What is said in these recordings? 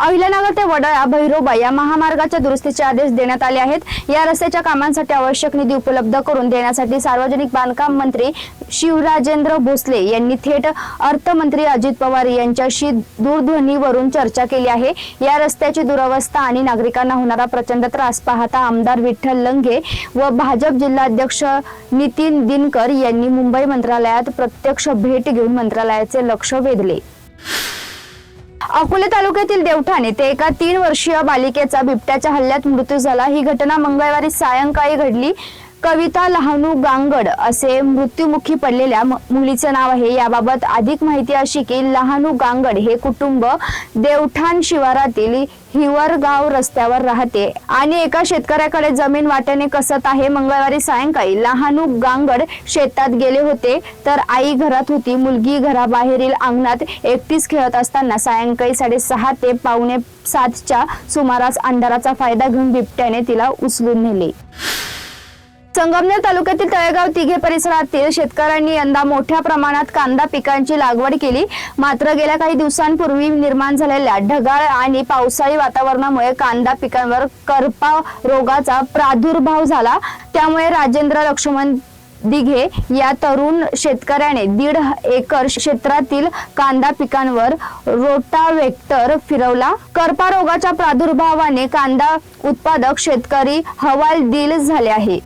अहिल्यानगर ते वडाळा भैरोबा या महामार्गाच्या दुरुस्तीचे आदेश देण्यात आले आहेत. या रस्त्याच्या कामांसाठी आवश्यक निधी उपलब्ध करून देण्यासाठी सार्वजनिक बांधकाम मंत्री शिवराजेंद्र भोसले यांनी थेट अर्थमंत्री अजित पवार यांच्याशी दूरध्वनीवरून चर्चा केली आहे. या रस्त्याची दुरवस्था आणि नागरिकांना होणारा प्रचंड त्रास पाहता आमदार विठ्ठल लंघे व भाजप जिल्हाध्यक्ष नितीन दिनकर यांनी मुंबई मंत्रालयात प्रत्यक्ष भेट घेऊन मंत्रालयाचे लक्ष वेधले. अकोले तालुक्यातील देवठाण येथे एका तीन वर्षीय बालिकेचा बिबट्याच्या हल्ल्यात मृत्यू झाला. ही घटना मंगळवारी सायंकाळी घडली. कविता लहानू गांगड असे मृत्युमुखी पडलेल्या म- नाव आहे. याबाबत अधिक माहिती अशी की लहानू गांगड हे कुटुंब देवठाण शिवारातील हिवरगाव रस्त्यावर राहते आणि एका शेतकऱ्याकडे जमीन वाट्याने कसत आहे? मंगळवारी सायंकाळी लहानू गांगड शेतात गेले होते तर आई घरात होती. मुलगी घराबाहेरील अंगणात एकटीच खेळत असताना सायंकाळी साडेसहा ते पावणे सातच्या सुमारास अंधाराचा फायदा घेऊन बिबट्याने तिला उचलून नेले. संगमनेर तालुक्यातील तळेगाव तिघे परिसरातील शेतकऱ्यांनी यंदा मोठ्या प्रमाणात कांदा पिकांची लागवड केली. मात्र गेल्या काही दिवसांपूर्वी निर्माण झालेल्या ढगाळ आणि पावसाळी वातावरणामुळे कांदा पिकांवर करपा रोगाचा प्रादुर्भाव झाला. त्यामुळे राजेंद्र लक्ष्मण दिघे या तरुण शेतकऱ्याने दीड एकर क्षेत्रातील कांदा पिकांवर रोटावेक्टर फिरवला. करपा रोगाच्या प्रादुर्भावाने कांदा उत्पादक शेतकरी हवालदिल झाले आहे.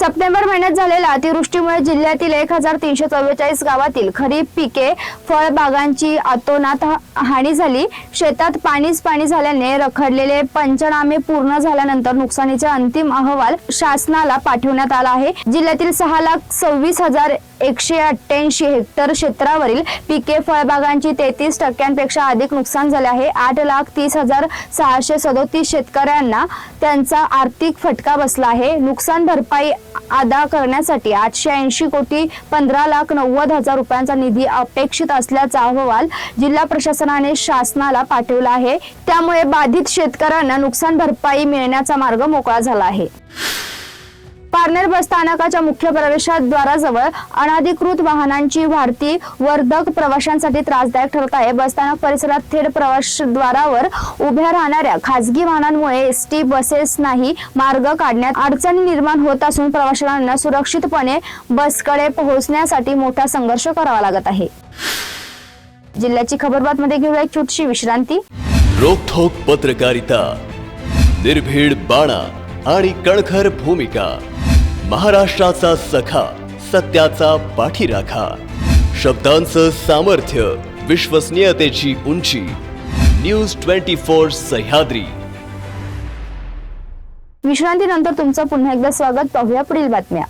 सप्टेंबर महिन्यात झालेल्या अतिवृष्टीमुळे जिल्ह्यातील एक हजार तीनशे चव्वेचाळीस गावातील खरीप पिके फळबागांची अतोनात हानी झाली. शेतात पाणीच पाणी झाल्याने रखडलेले पंचनामे पूर्ण झाल्यानंतर नुकसानीचे अंतिम अहवाल शासनाला पाठवण्यात आला आहे. जिल्ह्यातील सहा लाख सव्वीस हजार एकशे अठ्ठ्याऐंशी हेक्टर क्षेत्रावरील पिके फळबागांची तेहतीस टक्क्यांपेक्षा अधिक नुकसान झाले आहे. आठ लाख तीस हजार सहाशे सदोतीस शेतकऱ्यांना त्यांचा आर्थिक फटका बसला आहे. नुकसान भरपाई अदा करण्यासाठी आठशे ऐंशी कोटी पंधरा लाख नव्वद हजार रुपयांचा निधी अपेक्षित असल्याचा अहवाल जिल्हा प्रशासनाने शासनाला पाठवला आहे. त्यामुळे बाधित शेतकऱ्यांना नुकसान भरपाई मिळण्याचा मार्ग मोकळा झाला आहे. पारनेर बस स्थानकाच्या मुख्य प्रवेशद्वाराजवळ अनधिकृत वाहनांची वाढती वर्धक प्रवाशांसाठी त्रासदायक ठरत आहे. बसस्थानक परिसरात थेट प्रवेशद्वारावर उभ्या राहणाऱ्या खासगी वाहनांमुळे एस टी बसेस नाही मार्ग काढण्यात अडचणी निर्माण होत असून प्रवाशांना सुरक्षितपणे बसकडे पोहोचण्यासाठी मोठा संघर्ष करावा लागत आहे. जिल्ह्याची खबरबात मध्ये घेऊया एक छोटीशी विश्रांती. रोखोक पत्रकारिता. निर्भीड बाणा. आणि कणखर भूमिका. महाराष्ट्राचा सखा सत्याचा पाठीराखा. शब्दांचं सामर्थ्य विश्वसनीयतेची उंची. News twenty four Sahyadri. विश्रांतीनंतर तुमचं पुन्हा एकदा स्वागत. पाहूया पुढील बातम्या.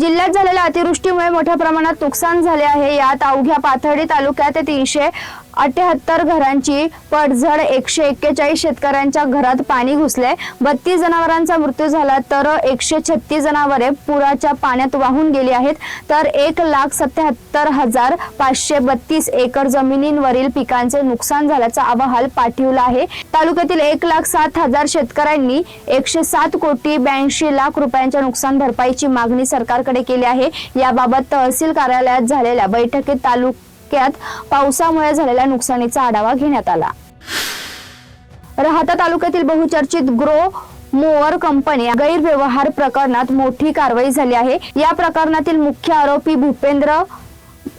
जिल्ह्यात झालेल्या अतिवृष्टीमुळे मोठ्या प्रमाणात नुकसान झाले आहे. यात अवघ्या पाथर्डी तालुक्यात तीनशे अठ्याहत्तर घरांची पडझड एकशे एक्केचाळीस शेतकऱ्यांच्या घरात पाणी घुसले बत्तीस जनावरांचा मृत्यू झाला तर एकशे छत्तीस जनावरे पुराच्या पाण्यात वाहून गेली आहेत. तर एक लाख सत्याहत्तर हजार पाचशे बत्तीस एकर जमिनींवरील पिकांचे नुकसान झाल्याचा अहवाल पाठविला आहे. तालुक्यातील एक लाख सात हजार शेतकऱ्यांनी एकशे सात कोटी ब्याऐंशी लाख रुपयांच्या नुकसान भरपाईची मागणी सरकारकडे केली आहे. याबाबत तहसील कार्यालयात झालेल्या बैठकीत तालुक्यात पावसामुळे झालेल्या नुकसानीचा आढावा घेण्यात आला. राहता तालुक्यातील बहुचर्चित ग्रो मोअर कंपनी गैरव्यवहार प्रकरणात मोठी कारवाई झाली आहे. या प्रकरणातील मुख्य आरोपी भूपेंद्र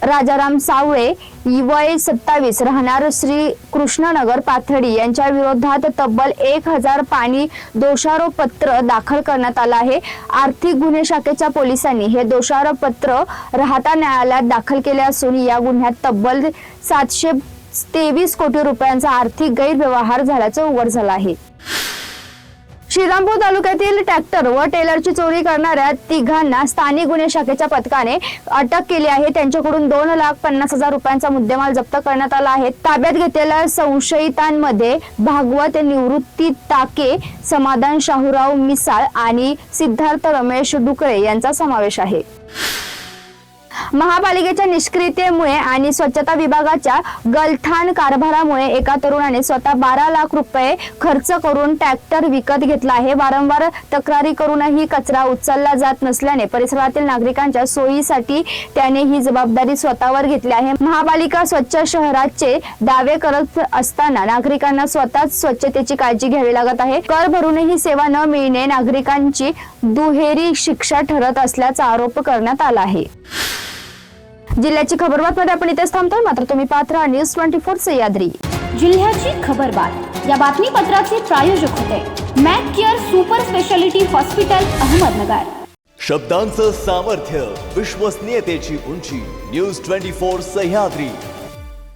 राजाराम सावळे वय सत्तावीस राहणार श्री कृष्णनगर पाथडी यांच्या विरोधात तब्बल एक हजार पाणी दोषारोपत्र दाखल करण्यात आलं आहे. आर्थिक गुन्हे शाखेच्या पोलिसांनी हे दोषारोपत्र राहता न्यायालयात दाखल केले असून या गुन्ह्यात तब्बल सातशे तेवीस कोटी रुपयांचा आर्थिक गैरव्यवहार झाल्याचं उघड झालं आहे. श्रीरामपूर तालुक्यातील ट्रॅक्टर व टेलरची चोरी करणाऱ्या तिघांना स्थानिक गुन्हे शाखेच्या पथकाने अटक केली आहे. त्यांच्याकडून दोन लाख पन्नास हजार रुपयांचा मुद्देमाल जप्त करण्यात आला आहे. ताब्यात घेतलेल्या संशयितांमध्ये भागवत निवृत्ती ताके समाधान शाहूराव मिसाळ आणि सिद्धार्थ रमेश डुकरे यांचा समावेश आहे. महापालिकेच्या निष्क्रियतेमुळे आणि स्वच्छता विभागाच्या गलथान कारभारामुळे एका तरुणाने स्वतः बारा लाख रुपये खर्च करून ट्रॅक्टर विकत घेतला आहे. वारंवार तक्रारी करूनही कचरा उचलला जात नसल्याने परिसरातील नागरिकांच्या सोयीसाठी त्याने ही जबाबदारी स्वतःवर घेतली आहे. महापालिका स्वच्छ शहराचे दावे करत असताना नागरिकांना स्वतःच स्वच्छतेची काळजी घ्यावी लागत आहे. कर भरूनही सेवा न मिळणे नागरिकांची दुहेरी शिक्षा ठरत असल्याचा आरोप करण्यात आला आहे. जिल्ह्याची खबरबातमध्ये आपण इथेच थांबतोय. मात्र तुम्ही पात्र न्यूज ट्वेंटी फोर सह्याद्री जिल्ह्याची खबरबात या बातमीपत्राचे प्रायोजक होते Mac care super speciality hospital Ahmednagar. शब्दांचं सामर्थ्य विश्वसनीयतेची उंची न्यूज ट्वेंटी फोर सह्याद्री